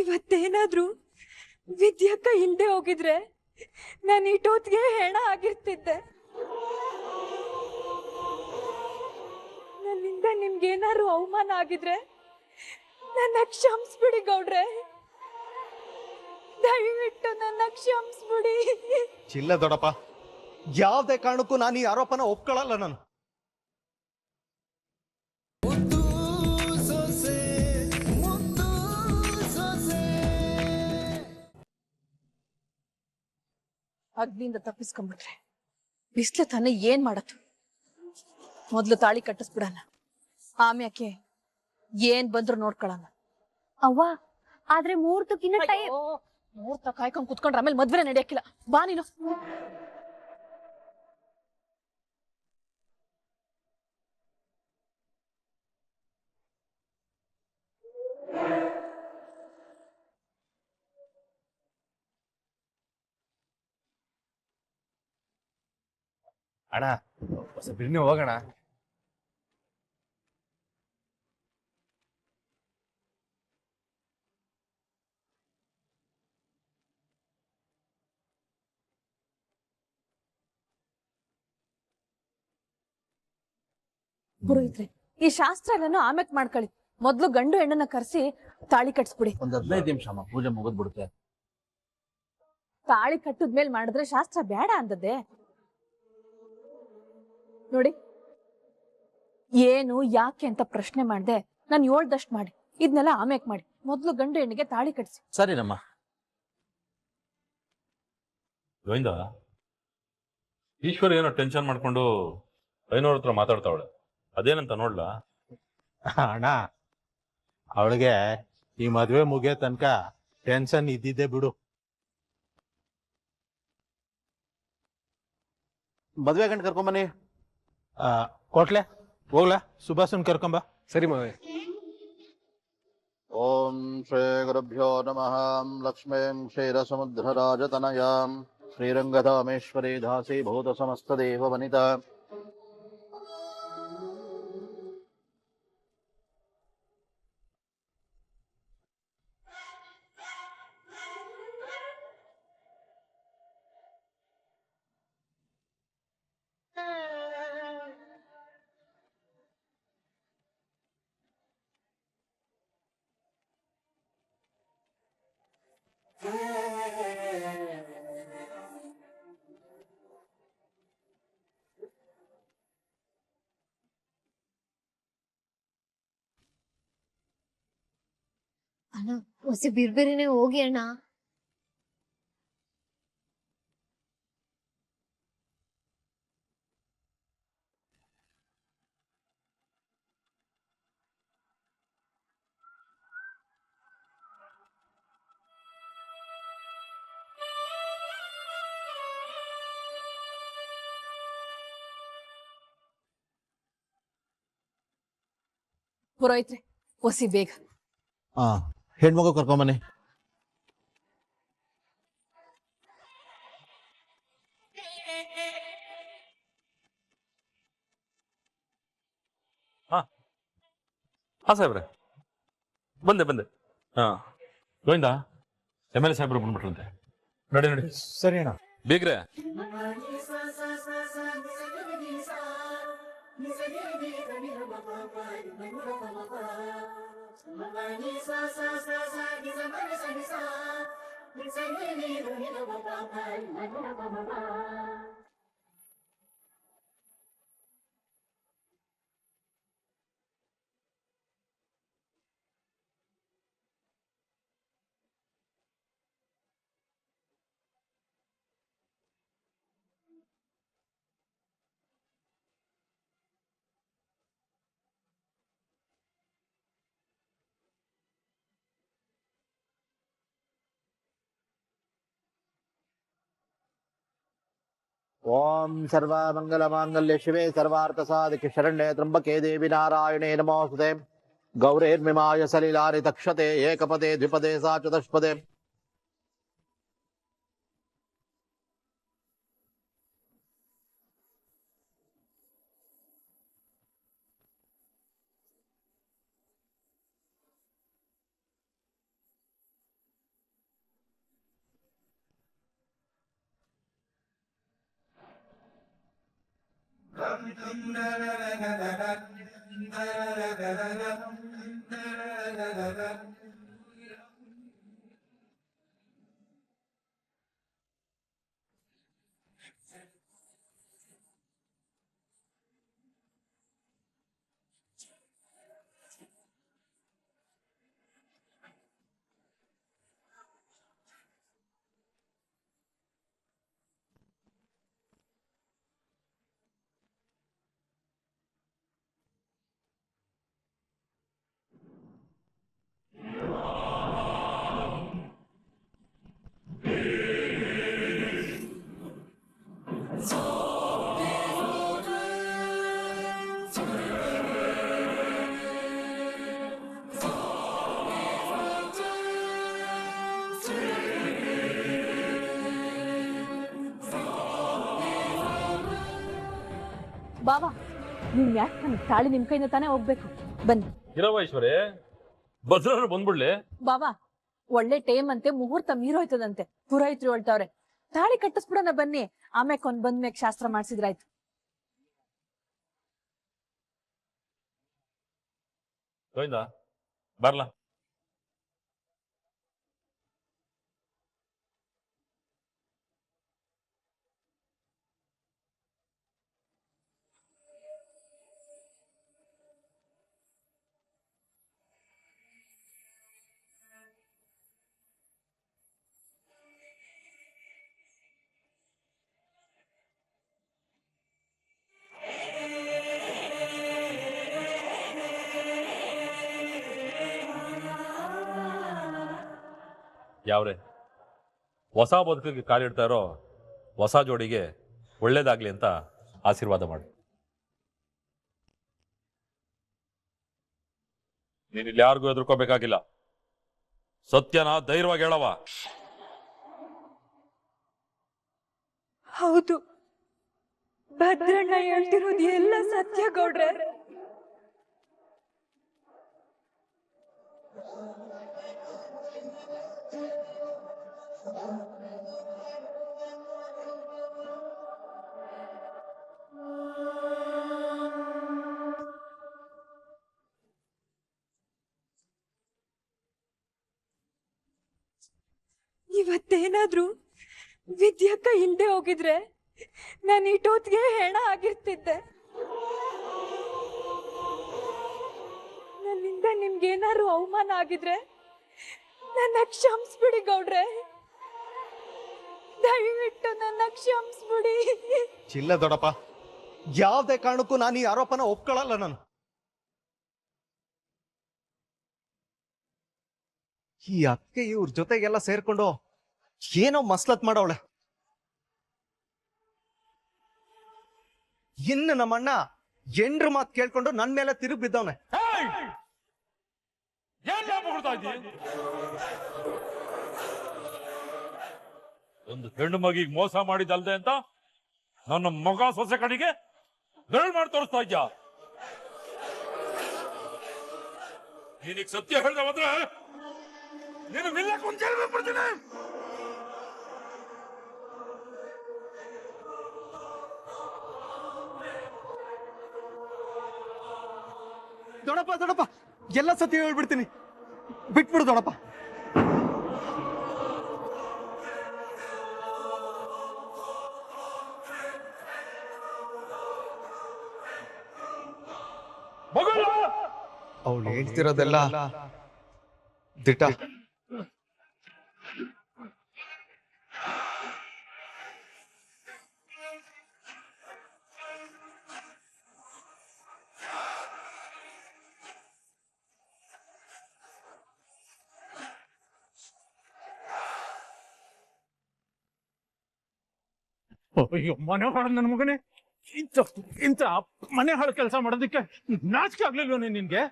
ಇವತ್ತೇನಾದ್ರೂ ವಿದ್ಯಕ್ಕ ಇಲ್ದೆ ಹೋಗಿದ್ರೆ ನಾನು ಇಟೋತ್ಗೆ ಹೆಣ ಆಗಿರ್ತಿದ್ದೆ. ನನ್ನಿಂದ ನಿಮ್ಗೇನಾದ್ರು ಅವಮಾನ ಆಗಿದ್ರೆ ನನ್ನ ಕ್ಷಮಿಸ್ಬಿಡಿ ಗೌಡ್ರೆ. ದಯವಿಟ್ಟು ನನ್ನ ಕ್ಷಮಿಸ್ಬಿಡಿ. ಚಿಲ್ಲ ದೊಡಪ್ಪ. ಯಾವ್ದೇ ಕಾರಣಕ್ಕೂ ನಾನು ಈ ಆರೋಪನ ಒಪ್ಕೊಳ್ಳಲ್ಲ ನಾನು. ಅಗ್ನಿಯಿಂದ ತಪ್ಪಿಸ್ಕೊಂಡ್ಬಿಟ್ರೆ. ಬಿಸ್ಲು ತಾನೇ ಏನ್ ಮಾಡತ್ತು ಮೊದ್ಲು ತಾಳಿ ಕಟ್ಟಿಸ್ಬಿಡಣ. ಆಮ್ಯಾಕೆ ಏನ್ ಬಂದ್ರು ನೋಡ್ಕೊಳಣ ಅವ್ವ ಆದ್ರೆ ಮುಹೂರ್ತಕ್ಕಿನ್ನ ಟೈಮ್ ಮುಹೂರ್ತ ಕಾಯ್ಕೊಂಡ್ ಕುತ್ಕೊಂಡ್ರೆ ಆಮೇಲೆ ಮದ್ವೆ ನಡೆಯಕ್ಕಿಲ್ಲ ಬಾ ನೀನು. ಅಣ್ಣ ಹೊಸ ಬಿರ್ನಿ ಹೋಗೋಣ. ಪುರೋಹಿತ್ರೆ ಈ ಶಾಸ್ತ್ರ ಎಲ್ಲಾನು ಆಮ್ಯಾಕ್ ಮಾಡ್ಕೊಳ್ಳಿ. ಮೊದ್ಲು ಗಂಡು ಹೆಣ್ಣನ್ನ ಕರೆಸಿ ತಾಳಿ ಕಟ್ಸ್ಬಿಡಿ. ಒಂದ್ ಹದಿನೈದು ನಿಮಿಷ ಅಮ್ಮ ಪೂಜೆ ಮುಗಿದ್ಬಿಡುತ್ತೆ ತಾಳಿ ಕಟ್ಟದ್ಮೇಲೆ ಮಾಡಿದ್ರೆ ಶಾಸ್ತ್ರ ಬೇಡ ಅಂದದ್ದೆ. ನೋಡಿ. ಏನು ಯಾಕೆ ಅಂತ ಪ್ರಶ್ನೆ ಮಾಡ್ದೆ ನಾನು ಏಳ್ದಷ್ಟು ಮಾಡಿ ಇದನ್ನೆಲ್ಲ ಆಮೇಕ್ ಮಾಡಿ ಮೊದ್ಲು ಗಂಡು ಹೆಣ್ಣಿಗೆ ತಾಳಿ ಕಟ್ಸಿ. ಸರಿನಮ್ಮ ಗೋವಿಂದ ಈಶ್ವರ್ ಏನೋ ಟೆನ್ಷನ್ ಮಾಡ್ಕೊಂಡು ಐನೋರ್ ಹತ್ರ ಮಾತಾಡ್ತಾವಳೆ. ಅದೇನಂತ ನೋಡ್ಲಾ? ಅಣ್ಣ ಅವಳಿಗೆ ಈ ಮದ್ವೆ ಮುಗಿಯೋ ತನಕ ಟೆನ್ಷನ್ ಇದ್ದಿದ್ದೆ ಬಿಡು. ಮದ್ವೆ ಗಂಟು ಕರ್ಕೊಂಬನ್ನಿ ಕೊಟ್ಲೆ ಹೋಗ್ಲಾ? ಸುಭಾಷನ್ ಕರ್ಕೊಂಬ ಸರಿ ಮಾವೆ. ಓಂ ಶ್ರೀ ಗುರುಭ್ಯೋ ನಮಃ. ಲಕ್ಷ್ಮೀಂ ಕ್ಷೀರಸಮುದ್ರರಾಜತನಯಾಂ. ಶ್ರೀರಂಗಧಾಮೇಶ್ವರಿ ದಾಸಿ ಭೂತ ಸಮಸ್ತ ದೇವ ವನಿತಾ ಅಣ್ಣ ಹೊಸ ಬಿರ್ಬೇರೆನೆ ಹೋಗಿ ಅಣ್ಣ. ಪುರೋಹಿತ್ರೆ ಒಸಿ ಬೇಗ. ಹಾ ಹೆಣ್ಮಗು ಕರ್ಕೊಂಬನ್ನಿ ಹಾ. ಸಾಹೇಬ್ರೆ. ಬಂದೆ ಬಂದೆ. ಹಾ. ಗೋವಿಂದ ಎಂ ಎಲ್ ಎ ಸಾಹೇಬ್ರು ಬಂದ್ಬಿಟ್ರಂತೆ. ನಡಿ ನಡಿ. ಸರಿ ಅಣ್ಣ. ಬೀಗ್ರೆ. ni sa sa sa sa ni sa ma ni sa ni sa ni sa ni ni ni ni ni ni ni ni ni ni ni ओम सर्वमंगल मांगल्य शिवे सर्वार्थसाधिक शरण्ये त्र्यंबके देवी नारायणे नमोस्तुते गौरेर्मिमाय सलिलानि तक्षते, एकपदे, द्विपदे सा चतुष्पदे Thank you. ನೀವ್ ಯಾಕೆ ತಾಳಿ ನಿಮ್ ಕೈಯಿಂದ ತಾನೇ ಹೋಗ್ಬೇಕು. ಬನ್ನಿ. ಗಿರವೈಶ್ವರಿ ಭದ್ರರು ಬಂದ್ಬಿಡ್ಲಿ. ಬಾಬಾ ಒಳ್ಳೆ ಟೈಮ್ ಅಂತೆ ಮುಹೂರ್ತ ಮೀರೋಯ್ತದಂತೆ. ಪುರೋಹಿತ್ರು ಹೇಳ್ತಾವ್ರೆ. ತಾಳಿ ಕಟ್ಟಿಸ್ಬಿಡೋಣ ಬನ್ನಿ. ಆಮ್ಯಾಕ್ ಒಂದ್ ಬಂದ್ಮೇಕ್ ಶಾಸ್ತ್ರ ಮಾಡ್ಸಿದ್ರಾಯ್ತು. ಗೋವಿಂದ ಬರ್ಲಾ. ಯಾವ್ರೆ? ಹೊಸ ಬದುಕಿಗೆ ಕಾಲಿಡ್ತಾ ಇರೋ ಹೊಸ ಜೋಡಿಗೆ ಒಳ್ಳೇದಾಗ್ಲಿ ಅಂತ ಆಶೀರ್ವಾದ ಮಾಡಿ. ನೀನು ಇಲ್ಲಿ ಯಾರಿಗೂ ಎದುರ್ಕೋಬೇಕಾಗಿಲ್ಲ ಸತ್ಯನ ಧೈರ್ಯವಾಗಿ ಹೇಳವ ಹೌದು. ಭದ್ರಣ್ಣ ಹೇಳ್ತಿರೋದು ಎಲ್ಲ ಸತ್ಯ ಗೌಡ್ರೆ. ಇವತ್ತೇನಾದ್ರೂ ವಿದ್ಯಕ್ಕ ಇಲ್ದೆ ಹೋಗಿದ್ರೆ ನಾನು ಇಟೋತ್ಗೆ ಹೆಣ ಆಗಿರ್ತಿದ್ದೆ. ನನ್ನಿಂದ ನಿಮ್ಗೇನಾದ್ರು ಅವಮಾನ ಆಗಿದ್ರೆ ನನ್ನ ಕ್ಷಮಿಸ್ಬಿಡಿ ಗೌಡ್ರೆ. ದಯವಿಟ್ಟು ನನ್ನ ಕ್ಷಮಿಸ್ಬಿಡಿ. ಚಿಲ್ಲ ದೊಡಪ್ಪ, ಯಾವ್ದೇ ಕಾರಣಕ್ಕೂ ನಾನು ಈ ಆರೋಪನ ಒಪ್ಕೊಳ್ಳಲ್ಲ ನಾನು. ಈ ಅಕ್ಕೆ ಇವ್ರ ಜೊತೆಗೆಲ್ಲ ಸೇರ್ಕೊಂಡು ಏನೋ ಮಸ್ಲತ್ ಮಾಡವಳೆ. ಇನ್ನು ನಮ್ಮಣ್ಣ ಎಂಡ್ರ ಮಾತು ಕೇಳ್ಕೊಂಡು ನನ್ ಮೇಲೆ ತಿರುಗಿ ಬಿದ್ದವನೆ. ಒಂದು ಹೆಣ್ಣು ಮಗಿಗೆ ಮೋಸ ಮಾಡಿದಲ್ದೆ ಅಂತ ನನ್ನ ಮಗ ಸೊಸೆ ಕಡೆಗೆ ಬೆರಳು ಮಾಡಿ ತೋರಿಸ್ತಾ ಇದ್ಯಾ? ನೀನಿಗ್ ಸತ್ಯ ಹೇಳ್ದೆ ಹೋದ್ರೆ ನೀನು ನಿಲ್ಲಕ್ಕೆ ಒಂದು ಜೈಲ್ ದೊಡಪ್ಪ ದೊಡಪ್ಪ ಎಲ್ಲ ಸತ್ಯ ಹೇಳ್ಬಿಡ್ತೀನಿ. ಬಿಟ್ಬಿಡು ದೊಡಪ್ಪ ಮಗಳ? ಅವಳು ಹೇಳ್ತಿರೋದೆಲ್ಲ ದಿಟ ಅಯ್ಯೋ, ಮನೆ ಹಾಳು ನನ್ನ ಮಗನೇ. ಇಂಥ ಇಂಥ ಮನೆ ಹಾಳು ಕೆಲಸ ಮಾಡೋದಕ್ಕೆ ನಾಚಿಕೆ ಆಗ್ಲಿಲ್ವನೇ ನಿನ್ಗೆ?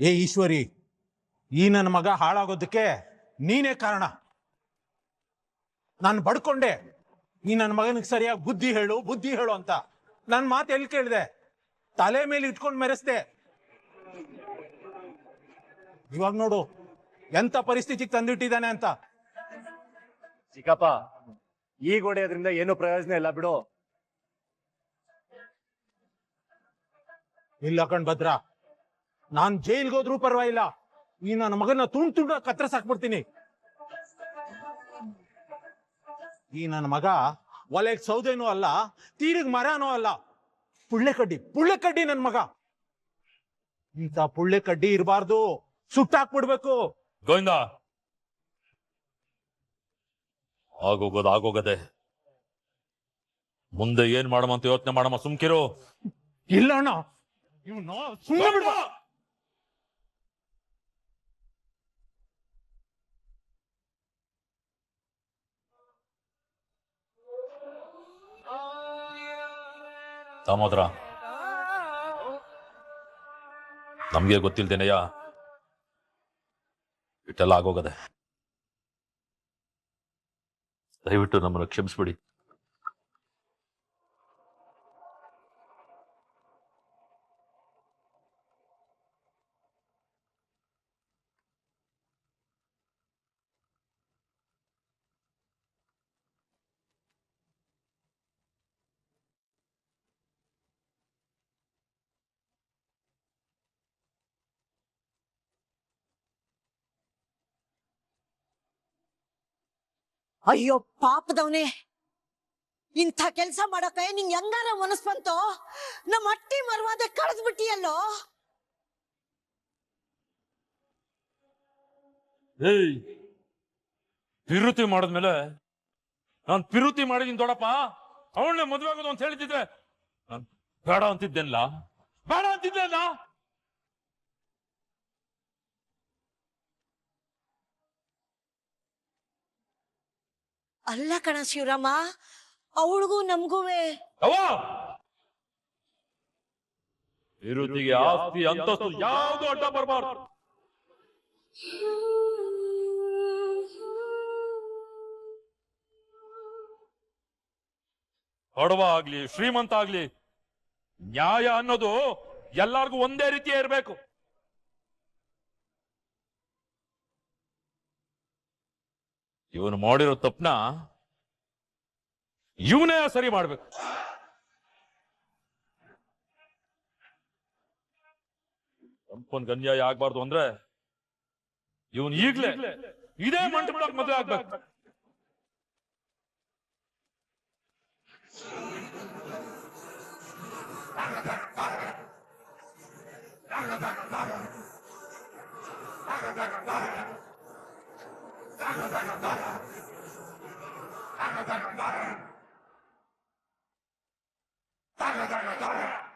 ಏ ಈಶ್ವರಿ, ಈ ನನ್ನ ಮಗ ಹಾಳಾಗೋದಕ್ಕೆ ನೀನೇ ಕಾರಣ. ನಾನು ಬಡ್ಕೊಂಡೆ. ಈ ನನ್ನ ಮಗನಿಗೆ ಸರಿಯಾಗಿ ಬುದ್ಧಿ ಹೇಳು ಬುದ್ಧಿ ಹೇಳು ಅಂತ. ನನ್ನ ಮಾತು ಎಲ್ಲಿ ಕೇಳಿದೆ? ತಲೆ ಮೇಲೆ ಇಟ್ಕೊಂಡು ಮೆರೆಸ್ದೆ. ಇವಾಗ ನೋಡು ಎಂತ ಪರಿಸ್ಥಿತಿಗೆ ತಂದಿಟ್ಟಿದ್ದಾನೆ ಅಂತ. ಚಿಕ್ಕಪ್ಪ ಈಗ ಹೊಡೆಯೋದ್ರಿಂದ ಏನು ಪ್ರಯೋಜನ ಇಲ್ಲ ಬಿಡು. ಇಲ್ಲ ಕಣ್ ಭದ್ರ. ನಾನ್ ಜೈಲ್ಗೆ ಹೋದ್ರೂ ಪರವಾಗಿಲ್ಲ. ಈ ನನ್ನ ಮಗನ ತುಂಡ್ ತುಂಡ ಕತ್ತರಿಸಾಕ್ಬಿಡ್ತೀನಿ ಈ ನನ್ನ ಮಗ ಒಲೆಗ್ ಸೌದೆನೂ ಅಲ್ಲ ತೀರಿಗ್ ಮರನೂ ಅಲ್ಲ. ಪುಳ್ಳೆ ಕಡ್ಡಿ ಪುಳ್ಳೆ ಕಡ್ಡಿ ನನ್ ಮಗ. ಇಂತ ಪುಳ್ಳೆ ಕಡ್ಡಿ ಇರಬಾರ್ದು ಸುಟ್ಟಾಕ್ಬಿಡ್ಬೇಕು ಗೋವಿಂದ. ಆಗೋಗದ ಆಗೋಗದೆ. ಮುಂದೆ ಏನ್ ಅಂತ ಯೋಚನೆ ಮಾಡಮ್ಮ ಸುಮ್ಕಿರು. ಇಲ್ಲ ಅಣ್ಣ. ಇವ್ನು ಸುಮ್ಮನೆ ಬಿಡ್ಬಾ. ದಾಮೋದ್ರ ನಮ್ಗೆ ಗೊತ್ತಿಲ್ದೇನೆಯ? ಇಟ್ಟೆಲ್ಲ ಆಗೋಗದೆ. ದಯವಿಟ್ಟು ನಮ್ಮನ್ನು ಕ್ಷಮಿಸ್ಬಿಡಿ. ಅಯ್ಯೋ, ಪಾಪದವನೇ. ಇಂಥ ಕೆಲಸ ಮಾಡಕ ನಿಂಗೆ ಹೆಂಗಾರ ಮನಸ್ ಬಂತೋ? ನಮ್ಮ ಅಟ್ಟಿ ಮರವಾದ ಕಳೆದ್ ಬಿಟ್ಟಿಯಲ್ಲೋ? ಏಯ್, ಪಿರುತಿ ಮಾಡಿದ್ಮೇಲೆ ನಾನು ಪಿರುತಿ ಮಾಡಿದೀನಿ ದೊಡ್ಡಪ್ಪ ಅವಳನ್ನೇ ಮದುವೆ ಆಗೋದು ಅಂತ ಹೇಳ್ತಿದ್ರೆ ನಾನು ಬೇಡ ಅಂತಿದ್ದೆಲ್ಲ ಬೇಡ ಅಂತಿದ್ದೆಲ್ಲ ಅಲ್ಲ ಕಣ ಶಿವರಾಮ, ಅವಳಿಗೂ ನಮ್ಗೂವೆ. ಪಿರುತಿಗೆ ಆಸ್ತಿ ಅಂತಸ್ತು ಯಾವುದು ಅಡ್ಡ ಬರಬಾರ್ದು. ಬಡವ ಆಗ್ಲಿ, ಶ್ರೀಮಂತ ಆಗ್ಲಿ, ನ್ಯಾಯ ಅನ್ನೋದು ಎಲ್ಲಾರ್ಗೂ ಒಂದೇ ರೀತಿಯ ಇರಬೇಕು. ಇವನು ಮಾಡಿರೋ ತಪ್ಪನ ಇವನೇ ಸರಿ ಮಾಡ್ಬೇಕು. ಸಂಪನ್ ಗಂಜಾಯ ಆಗ್ಬಾರ್ದು ಅಂದ್ರೆ ಇವನ್ ಈಗ್ಲೇ ಇದೇ ಮಂಟಪದಾಗ ಮದುವೆ ಆಗ್ಬೇಕು. Daga daga daga! Daga daga daga!